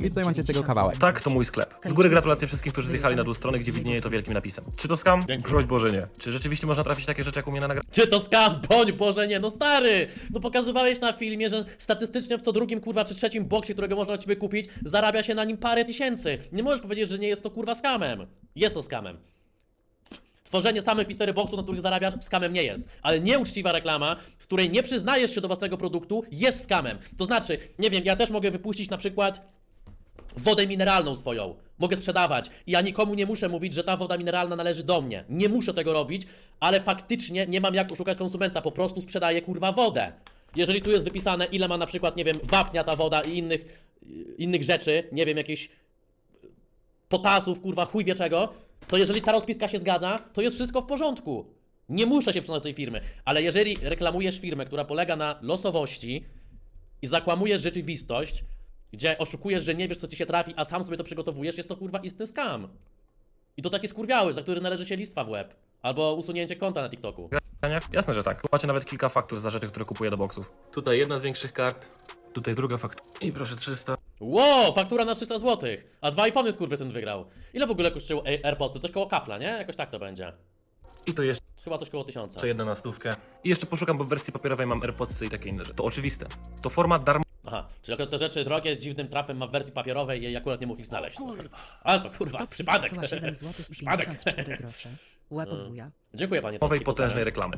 I tutaj macie z tego kawałek. Tak, to mój sklep. Z góry gratulacje wszystkim, którzy zjechali na dół strony, gdzie widnieje to wielkim napisem. Czy to skam? Broń Boże nie. Czy rzeczywiście można trafić takie rzeczy, jak u mnie na nagraniu? Czy to skam? Boń Boże, nie, no stary! No pokazywałeś na filmie, że statystycznie w co drugim, kurwa, czy trzecim boksie, którego można od ciebie kupić, zarabia się na nim parę tysięcy. Nie możesz powiedzieć, że nie jest to kurwa skamem. Jest to skamem. Tworzenie samych mistery boxów, na których zarabiasz, skamem nie jest. Ale nieuczciwa reklama, w której nie przyznajesz się do własnego produktu, jest skamem. To znaczy, nie wiem, ja też mogę wypuścić na przykład wodę mineralną swoją. Mogę sprzedawać i ja nikomu nie muszę mówić, że ta woda mineralna należy do mnie. Nie muszę tego robić, ale faktycznie nie mam jak oszukać konsumenta, po prostu sprzedaję kurwa wodę. Jeżeli tu jest wypisane, ile ma na przykład, nie wiem, wapnia ta woda i innych, innych rzeczy, nie wiem, jakichś potasów, kurwa, chuj wie czego, to jeżeli ta rozpiska się zgadza, to jest wszystko w porządku. Nie muszę się przyznać do tej firmy, ale jeżeli reklamujesz firmę, która polega na losowości i zakłamujesz rzeczywistość, gdzie oszukujesz, że nie wiesz, co ci się trafi, a sam sobie to przygotowujesz, jest to kurwa istny skam. I to taki skurwiały, za który należy się listwa w łeb. Albo usunięcie konta na TikToku. Jasne, że tak. Macie nawet kilka faktur za rzeczy, które kupuję do boksów. Tutaj jedna z większych kart, tutaj druga faktura. I proszę 300. Wow, faktura na 300 zł. A dwa iPhony skurwysyn wygrał. Ile w ogóle kosztują Air- AirPodsy? Coś koło kafla, nie? Jakoś tak to będzie. I tu jeszcze Chyba coś koło 1000. jedna na stówkę. I jeszcze poszukam, bo w wersji papierowej mam AirPodsy i takie inne rzeczy. To oczywiste. To format darmowy. Aha, czyli akurat te rzeczy drogie dziwnym trafem ma w wersji papierowej i akurat nie mógł ich znaleźć. kurwa. Ale to kurwa, Toxic przypadek. wysyła 7 zł i Przypadek. 54 grosze. Łapowuja. Dziękuję panie Nowej Toxic, potężnej reklamy.